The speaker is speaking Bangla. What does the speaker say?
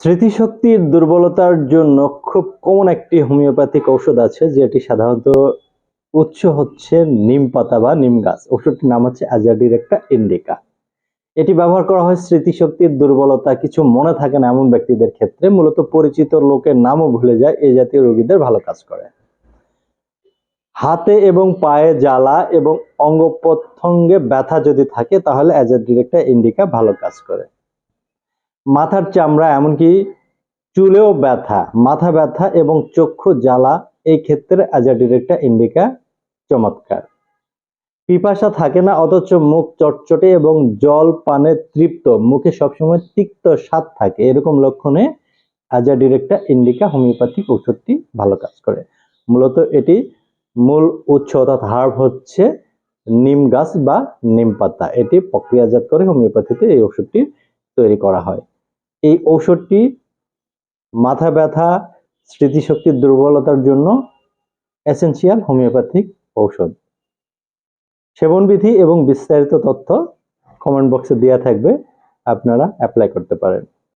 স্মৃতিশক্তির দুর্বলতার জন্য খুব কমন একটি হোমিওপ্যাথিক ঔষধ আছে, যেটি সাধারণত উৎস হচ্ছে নিম পাতা বা নিম গাছ। ওষুধটির নাম হচ্ছে আজাডিরেক্টা ইন্ডিকা এটি ব্যবহার করা হয় স্মৃতিশক্তির দুর্বলতা, কিছু মনে থাকে না এমন ব্যক্তিদের ক্ষেত্রে, মূলত পরিচিত লোকের নামও ভুলে যায় এই জাতীয় রোগীদের ভালো কাজ করে। হাতে এবং পায়ে জ্বালা এবং অঙ্গ প্রত্যঙ্গে ব্যথা যদি থাকে, তাহলে অ্যাজাডিরেক্টা ইন্ডিকা ভালো কাজ করে। মাথার চামড়া এমনকি চুলেও ব্যথা, মাথা ব্যথা এবং চক্ষু জ্বালা, এই ক্ষেত্রে অ্যাজাডিরেক্টা ইন্ডিকা চমৎকার। পিপাসা থাকে না, অথচ মুখ চটচটে এবং জল পানে তৃপ্ত, মুখে সবসময় তিক্ত স্বাদ থাকে। এরকম লক্ষণে অ্যাজাডিরেক্টা ইন্ডিকা হোমিওপ্যাথিক ওষুধটি ভালো কাজ করে। মূলত এটি মূল উৎস অর্থাৎ হার্ব হচ্ছে নিম গাছ বা নিম পাতা। এটি প্রক্রিয়াজাত করে হোমিওপ্যাথিতে এই ওষুধটি তৈরি করা হয়। এই ঔষধটি মাথা ব্যথা, স্মৃতিশক্তির দুর্বলতার জন্য এসেনশিয়াল হোমিওপ্যাথিক ঔষধ। সেবনবিধি এবং বিস্তারিত তথ্য কমেন্ট বক্সে দেওয়া থাকবে, আপনারা অ্যাপ্লাই করতে পারেন।